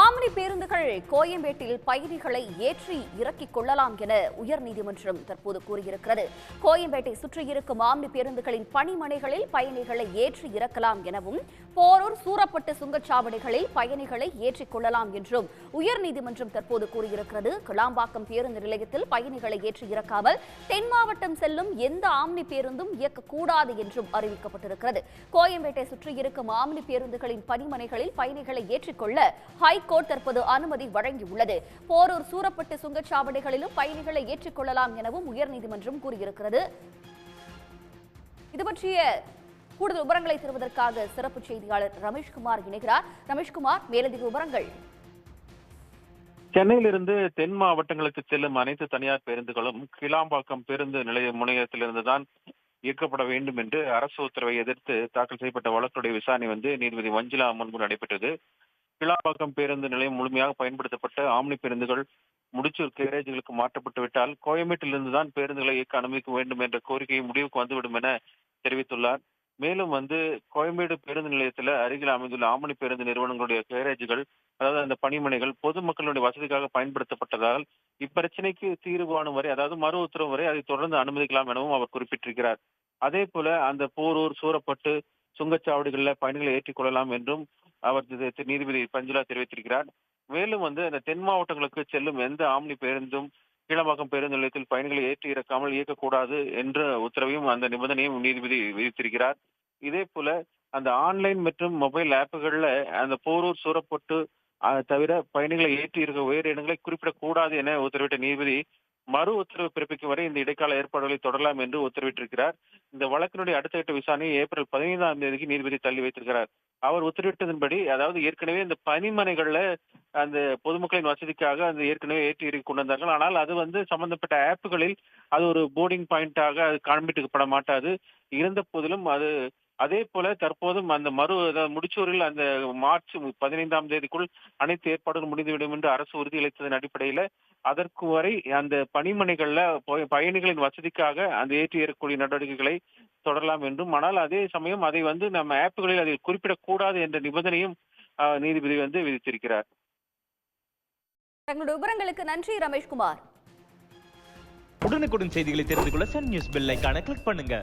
Omni பேருந்துகள் கோயம்பேட்டில் பயணிகளை ஏற்றி இறக்கிக் கொள்ளலாம் என உயர்நீதிமன்றம் தற்போது கூறியிருக்கிறது. கோயம்பேட்டை சுற்றியிருக்கும் ஆம்னி பேருந்துகளின் பணிமனைகளில் பயணிகளை ஏற்றி இறக்கலாம் எனவும் போரூர் சூறப்பட்ட சுங்கச்சாவடிகளில் பயணிகளை ஏற்றிக் கொள்ளலாம் என்றும் உயர்நீதிமன்றம் தற்போது கூறியிருக்கிறது. கிளாம்பாக்கம் பேருந்து நிலையத்தில் பயணிகளை ஏற்றி இறக்காமல் தென் மாவட்டம் செல்லும் எந்த ஆம்னி பேருந்தும் இயக்கக்கூடாது என்றும் அறிவிக்கப்பட்டிருக்கிறது. கோயம்பேட்டை சுற்றியிருக்கும் ஆம்னி பேருந்துகளின் பணிமனைகளில் பயணிகளை ஏற்றிக்கொள்ள ஹைகோர்ட் தற்போது அனுமதி வழங்கியுள்ளது. போரூர் சூரப்பட்டு சுங்கச்சாவடிகளிலும் பயணிகளை ஏற்றுக்கொள்ளலாம் எனவும் உயர்நீதிமன்றம் கூறியிருக்கிறது. இது பற்றிய கூடுதல் விவரங்களை தருவதற்காக சிறப்பு செய்தியாளர் ரமேஷ்குமார் இணைகிறார். ரமேஷ்குமார் மேலதிக விவரங்கள். சென்னையிலிருந்து தென் மாவட்டங்களுக்கு செல்லும் அனைத்து தனியார் பேருந்துகளும் கிளாம்பாக்கம் பேருந்து நிலைய முனையத்திலிருந்துதான் இயக்கப்பட வேண்டும் என்று அரசு உத்தரவை எதிர்த்து தாக்கல் செய்யப்பட்ட வழக்குடைய விசாரணை வந்து நீதிபதி வஞ்சிலா முன்பு நடைபெற்றது. கிளாம்பாக்கம் பேருந்து நிலையம் முழுமையாக பயன்படுத்தப்பட்ட ஆம்னி பேருந்துகள் முடிச்சூர் கேரேஜ்களுக்கு மாற்றப்பட்டு விட்டால் கோயம்பேட்டிலிருந்து தான் பேருந்துகளை இயக்க அனுமதிக்க வேண்டும் என்ற கோரிக்கை முடிவுக்கு வந்துவிடும் என தெரிவித்துள்ளார். மேலும் வந்து கோயம்பேடு பேருந்து நிலையத்தில் அருகில் அமைந்துள்ள ஆமணி பேருந்து நிறுவனங்களுடைய கேரேஜுகள் அதாவது அந்த பணிமனைகள் பொதுமக்களுடைய வசதிக்காக பயன்படுத்தப்பட்டதால் இப்பிரச்சனைக்கு தீர்வு வரை அதாவது மறு உத்தரவு வரை அதை தொடர்ந்து அனுமதிக்கலாம் எனவும் அவர் குறிப்பிட்டிருக்கிறார். அதே போல அந்த போரூர் சூரப்பட்டு சுங்கச்சாவடிகளில் பயணிகளை ஏற்றிக்கொள்ளலாம் என்றும் அவர் நீதிபதி பஞ்சுலா தெரிவித்திருக்கிறார். மேலும் வந்து இந்த தென் மாவட்டங்களுக்கு செல்லும் எந்த ஆம்னி பேருந்தும் கீழமாக்கம் பேருந்து நிலையத்தில் பயணிகளை ஏற்றி இறக்காமல் இயக்கக்கூடாது என்ற உத்தரவையும் அந்த நிபந்தனையும் நீதிபதி விதித்திருக்கிறார். இதே போல அந்த ஆன்லைன் மற்றும் மொபைல் ஆப்புகள்ல அந்த போரூர் சூறப்பட்டு தவிர பயணிகளை ஏற்றி இருக்க உயர் இடங்களை குறிப்பிடக்கூடாது என உத்தரவிட்ட நீதிபதி மறு உத்தரவு பிறப்பிக்கும் வரை இந்த இடைக்கால ஏற்பாடுகளை தொடரலாம் என்று உத்தரவிட்டிருக்கிறார். இந்த வழக்கினுடைய அடுத்த கட்ட விசாரணையை ஏப்ரல் பதினைந்தாம் தேதிக்கு நீதிபதி தள்ளி வைத்திருக்கிறார். அவர் உத்தரவிட்டதன்படி அதாவது ஏற்கனவே இந்த பனிமனைகள்ல அந்த பொதுமக்களின் வசதிக்காக அந்த ஏற்கனவே ஏற்றி இறக்கி கொண்டு வந்தார்கள் ஆனால் அது வந்து சம்பந்தப்பட்ட ஆப்புகளில் அது ஒரு போர்டிங் பாயிண்டாக அது காண்பிட்டுக்கப்பட மாட்டாது. இருந்த போதிலும் அது அதே போல தற்போதும் அந்த மறு முடிச்சூரில் அந்த மார்ச் பதினைந்தாம் தேதிக்குள் அனைத்து ஏற்பாடுகளும் முடிந்துவிடும் என்று அரசு உறுதியளித்ததன் அடிப்படையில அதற்கு வரை அந்த பணிமனைகள்ல போய் பயணிகளின் வசதிக்காக அந்த ஏற்றி ஏறக்கூடிய நடவடிக்கைகளை தொடரலாம் என்றும் ஆனால் அதே சமயம் அதை வந்து நம்ம ஆப்புகளில் அதை குறிப்பிடக்கூடாது என்ற நிபந்தனையும் நீதிபதி வந்து விதித்திருக்கிறார். தங்களுடைய விவரங்களுக்கு நன்றி ரமேஷ்குமார். உடனுக்குடன் செய்திகளை தெரிந்து கொள்ள சன் நியூஸ் பெல் ஐகானை கிளிக் பண்ணுங்க.